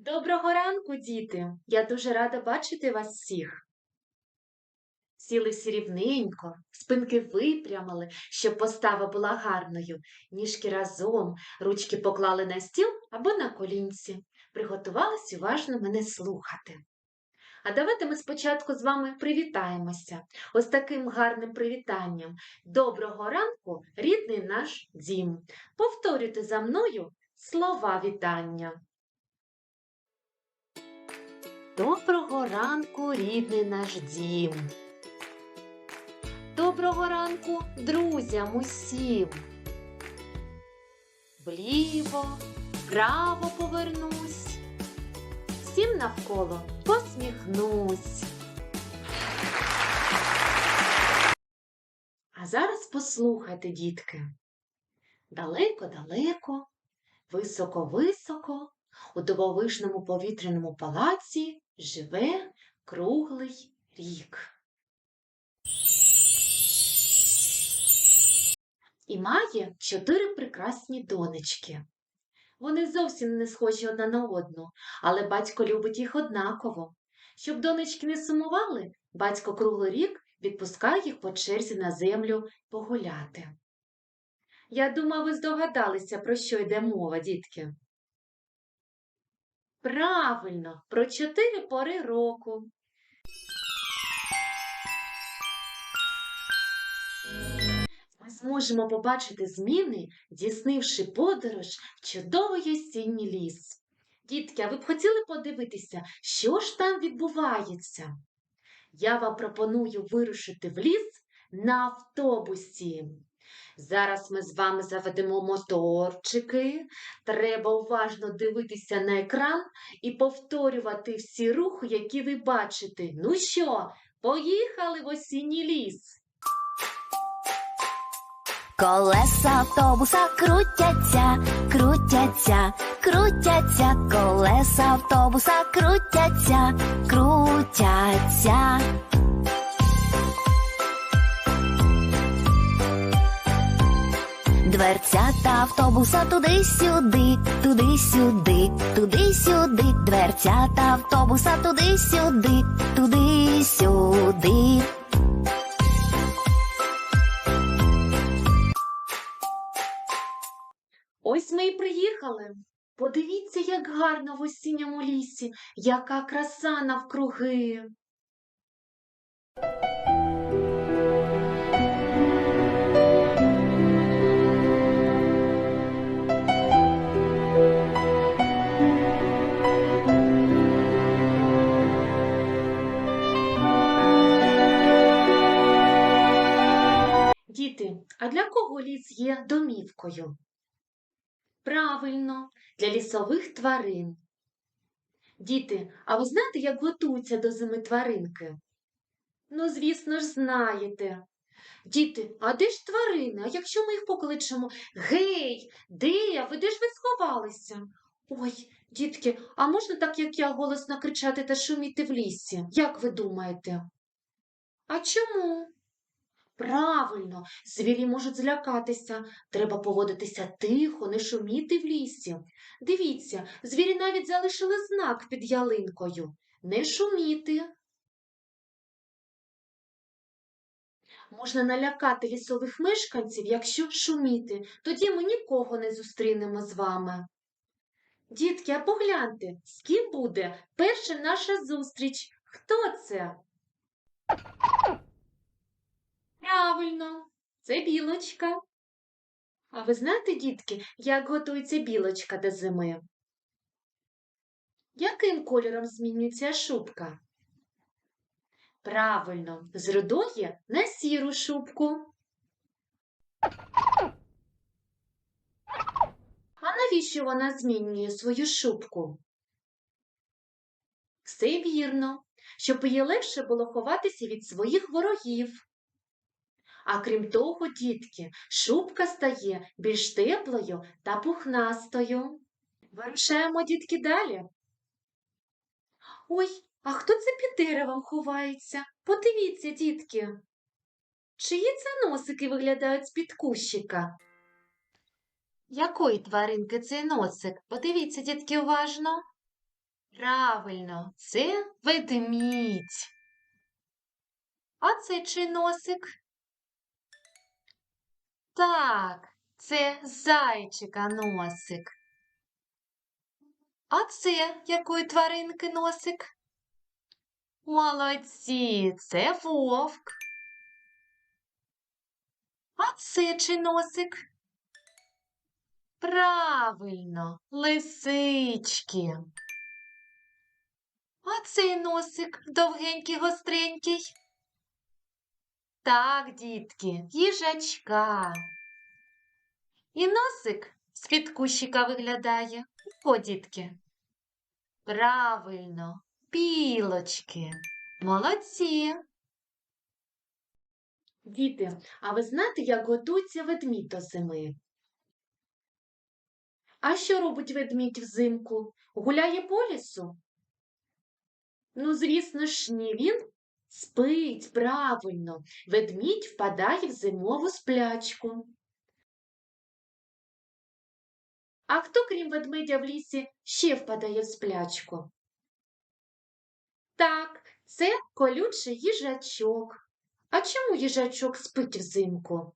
Доброго ранку, діти! Я дуже рада бачити вас всіх. Сіли всі рівненько, спинки випрямили, щоб постава була гарною, ніжки разом, ручки поклали на стіл або на колінці. Приготувались уважно мене слухати. А давайте ми спочатку з вами привітаємося. Ось таким гарним привітанням. Доброго ранку, рідний наш дім. Повторюйте за мною слова вітання. Ранку, рідний наш дім. Доброго ранку, друзям усім. Вліво, вправо повернусь. Всім навколо посміхнусь. А зараз послухайте, дітки. Далеко-далеко, високо-високо у дивовижному повітряному палаці живе круглий рік. І має чотири прекрасні донечки. Вони зовсім не схожі одна на одну, але батько любить їх однаково. Щоб донечки не сумували, батько круглий рік відпускає їх по черзі на землю погуляти. Я думаю, ви здогадалися, про що йде мова, дітки. Правильно, про чотири пори року. Ми зможемо побачити зміни, дійснивши подорож в чудовий осінній ліс. Дітки, а ви б хотіли подивитися, що ж там відбувається? Я вам пропоную вирушити в ліс на автобусі. Зараз ми з вами заведемо моторчики. Треба уважно дивитися на екран і повторювати всі рухи, які ви бачите. Ну що, поїхали в осінній ліс. Колеса автобуса крутяться, крутяться, крутяться, колеса автобуса крутяться, крутяться. Дверцята автобуса туди-сюди, туди-сюди, туди-сюди, дверцята автобуса туди-сюди, туди-сюди. Ось ми і приїхали. Подивіться, як гарно в осінньому лісі, яка краса навкруги. Кого ліс є домівкою? Правильно, для лісових тварин. Діти, а ви знаєте, як готуються до зими тваринки? Ну, звісно ж, знаєте. Діти, а де ж тварини? А якщо ми їх покличемо? Гей, де? Ви де ж ви сховалися? Ой, дітки, а можна так, як я, голосно кричати та шуміти в лісі? Як ви думаєте? А чому? Правильно, звірі можуть злякатися. Треба поводитися тихо, не шуміти в лісі. Дивіться, звірі навіть залишили знак під ялинкою. Не шуміти. Можна налякати лісових мешканців, якщо шуміти. Тоді ми нікого не зустрінемо з вами. Дітки, а погляньте, з ким буде перша наша зустріч. Хто це? Правильно, це білочка. А ви знаєте, дітки, як готується білочка до зими? Яким кольором змінюється шубка? Правильно, з рудої на сіру шубку. А навіщо вона змінює свою шубку? Все вірно, щоб їй легше було ховатися від своїх ворогів. А крім того, дітки, шубка стає більш теплою та пухнастою. Вирушаємо, дітки, далі. Ой, а хто це під деревом ховається? Подивіться, дітки. Чиї це носики виглядають з-під кущика? Якої тваринки цей носик? Подивіться, дітки, уважно. Правильно, це ведмідь. А це чий носик? Так, це зайчика носик. А це якої тваринки носик? Молодці, це вовк. А це чи носик? Правильно, лисички. А цей носик довгенький, гостренький. Так, дітки, їжачка. І носик з-під кущика виглядає. О, дітки. Правильно, білочки. Молодці. Діти, а ви знаєте, як готується ведмідь до зими? А що робить ведмідь взимку? Гуляє по лісу? Ну, звісно ж, ні, він спить правильно. Ведмідь впадає в зимову сплячку. А хто, крім ведмедя в лісі, ще впадає в сплячку? Так, це колючий їжачок. А чому їжачок спить взимку?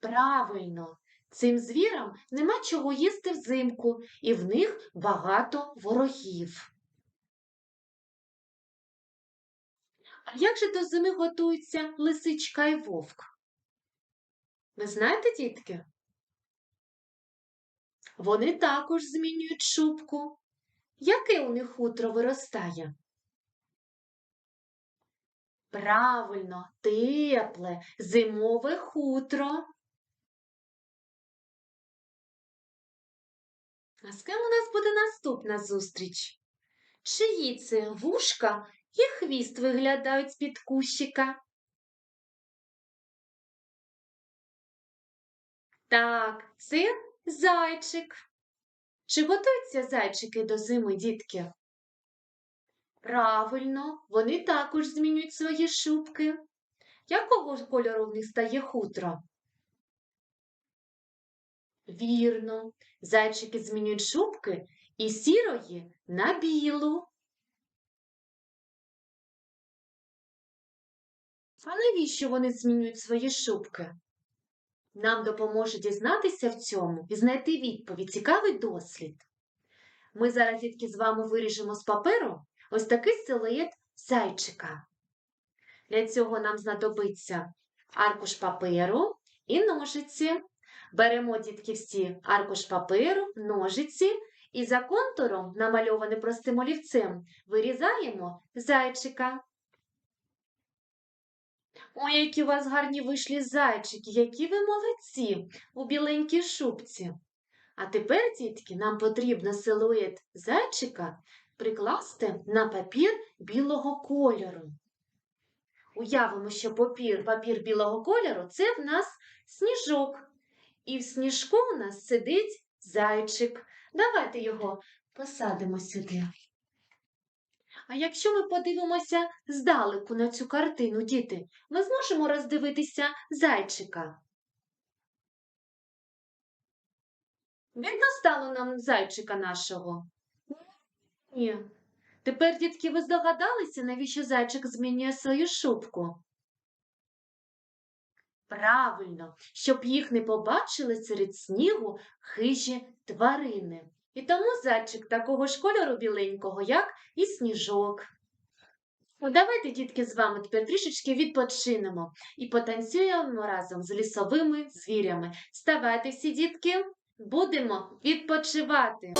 Правильно, цим звірам нема чого їсти взимку, і в них багато ворогів. Як же до зими готуються лисичка і вовк? Ви знаєте, дітки? Вони також змінюють шубку. Яке у них хутро виростає? Правильно, тепле, зимове хутро. А з ким у нас буде наступна зустріч? Чиї це вушка і хвіст виглядають з-під кущика? Так, це зайчик. Чи готуються зайчики до зими, дітки? Правильно, вони також змінюють свої шубки. Якого кольору в них стає хутро? Вірно, зайчики змінюють шубки із сірої на білу. А навіщо вони змінюють свої шубки? Нам допоможе дізнатися в цьому і знайти відповідь. Цікавий дослід. Ми зараз дітки з вами виріжемо з паперу ось такий силует зайчика. Для цього нам знадобиться аркуш паперу і ножиці. Беремо, дітки, всі аркуш паперу, ножиці і за контуром, намальований простим олівцем, вирізаємо зайчика. Ой, які у вас гарні вийшли зайчики, які ви молодці у біленькій шубці. А тепер, дітки, нам потрібно силует зайчика прикласти на папір білого кольору. Уявимо, що папір, папір білого кольору це в нас сніжок. І в сніжку у нас сидить зайчик. Давайте його посадимо сюди. А якщо ми подивимося здалеку на цю картину, діти, ми зможемо роздивитися зайчика. Видно стало нам зайчика нашого? Ні. Тепер, дітки, ви здогадалися, навіщо зайчик змінює свою шубку? Правильно, щоб їх не побачили серед снігу хижі тварини. І тому зайчик такого ж кольору біленького, як і сніжок. Ну, давайте, дітки, з вами тепер трішечки відпочинемо і потанцюємо разом з лісовими звірями. Вставайте всі, дітки, будемо відпочивати.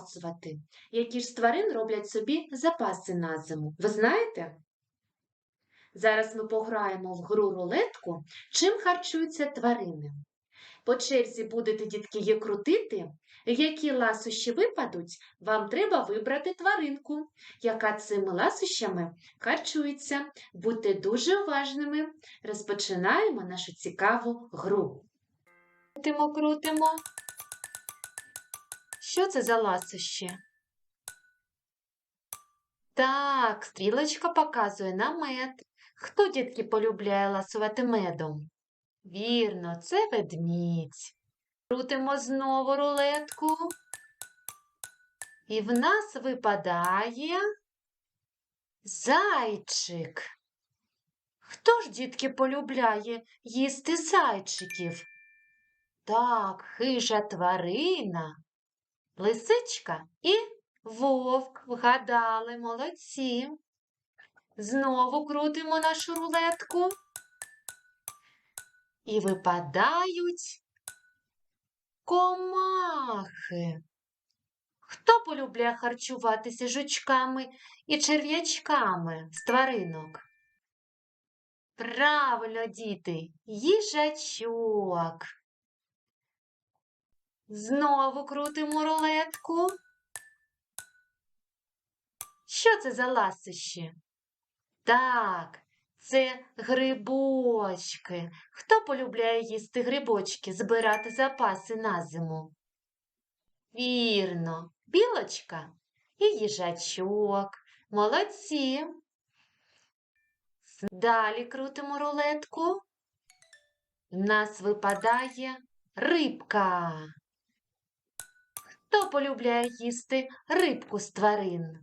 Ласувати? Які ж з тварин роблять собі запаси на зиму? Ви знаєте? Зараз ми пограємо в гру рулетку, чим харчуються тварини. По черзі будете, дітки, її крутити. Які ласощі випадуть, вам треба вибрати тваринку, яка цими ласощами харчується. Будьте дуже уважними. Розпочинаємо нашу цікаву гру. Крутимо, крутимо. Що це за ласощі? Так, стрілочка показує на мед. Хто, дітки, полюбляє ласувати медом? Вірно, це ведмідь. Крутимо знову рулетку. І в нас випадає зайчик. Хто ж, дітки, полюбляє їсти зайчиків? Так, хижа тварина, лисичка і вовк. Вгадали, молодці. Знову крутимо нашу рулетку. І випадають комахи. Хто полюбляє харчуватися жучками і черв'ячками з тваринок? Правильно, діти, їжачок. Знову крутимо рулетку. Що це за ласощі? Так, це грибочки. Хто полюбляє їсти грибочки, збирати запаси на зиму? Вірно, білочка і їжачок. Молодці. Далі крутимо рулетку. В нас випадає рибка. Хто полюбляє їсти рибку з тварин?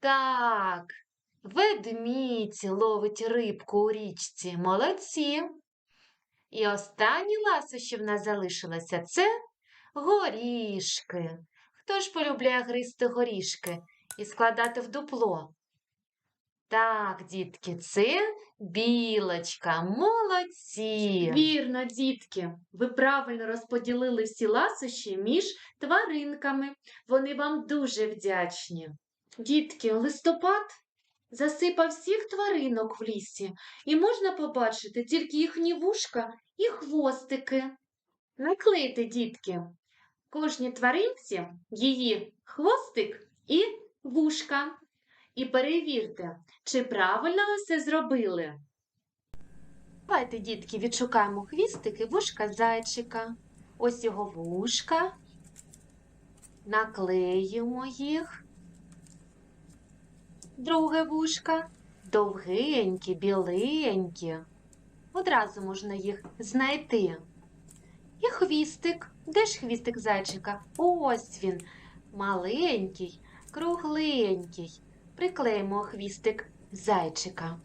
Так, ведмідь ловить рибку у річці. Молодці. І останні ласощі в нас залишилося це горішки. Хто ж полюбляє гризти горішки і складати в дупло? Так, дітки, це білочка. Молодці. Вірно, дітки. Ви правильно розподілили всі ласощі між тваринками. Вони вам дуже вдячні. Дітки, листопад засипав всіх тваринок в лісі, і можна побачити тільки їхні вушка і хвостики. Наклейте, дітки, кожній тваринці її хвостик і вушка. І перевірте, чи правильно ви все зробили. Давайте, дітки, відшукаємо хвістики вушка зайчика. Ось його вушка. Наклеїмо їх. Друге вушка. Довгенькі, біленькі. Одразу можна їх знайти. І хвістик. Де ж хвістик зайчика? Ось він. Маленький, кругленький. Приклеїмо хвістик зайчика.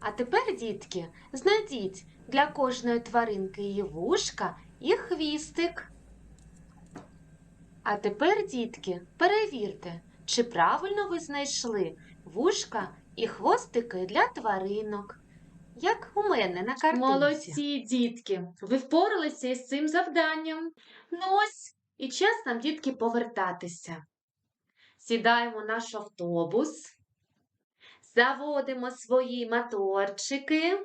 А тепер, дітки, знайдіть для кожної тваринки її вушка і хвістик. А тепер, дітки, перевірте, чи правильно ви знайшли вушка і хвостики для тваринок. Як у мене на картинці. Молодці, дітки! Ви впоралися із цим завданням. Ну ось і час нам, дітки, повертатися. Сідаємо наш автобус, заводимо свої моторчики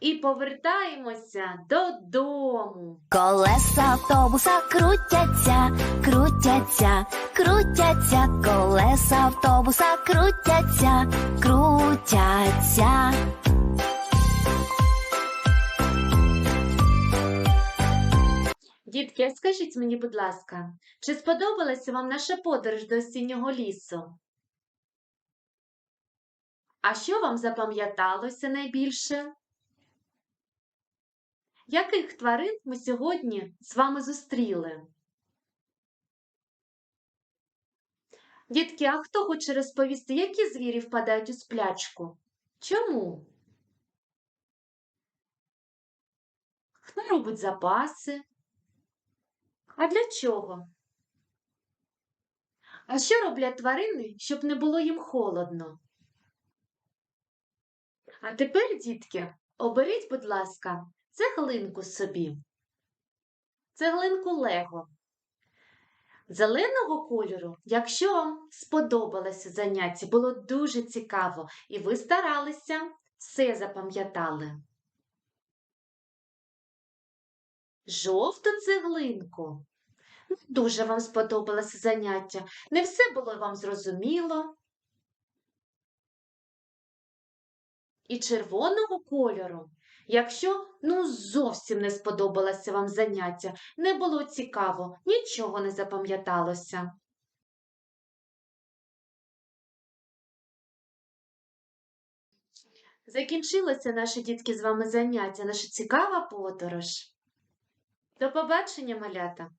і повертаємося додому. Колеса автобуса крутяться, крутяться, крутяться, колеса автобуса крутяться, крутяться. Дітки, а скажіть мені, будь ласка, чи сподобалася вам наша подорож до осіннього лісу? А що вам запам'яталося найбільше? Яких тварин ми сьогодні з вами зустріли? Дітки, а хто хоче розповісти, які звірі впадають у сплячку? Чому? Хто робить запаси? А для чого? А що роблять тварини, щоб не було їм холодно? А тепер, дітки, оберіть, будь ласка, цеглинку собі. цеглинку Лего. Зеленого кольору, якщо вам сподобалося заняття, було дуже цікаво, і ви старалися, все запам'ятали. Жовту цеглинку. Дуже вам сподобалося заняття. Не все було вам зрозуміло. І червоного кольору. Якщо ну зовсім не сподобалося вам заняття, не було цікаво, нічого не запам'яталося. Закінчилося наше дітки з вами заняття, наша цікава подорож. До побачення, малята!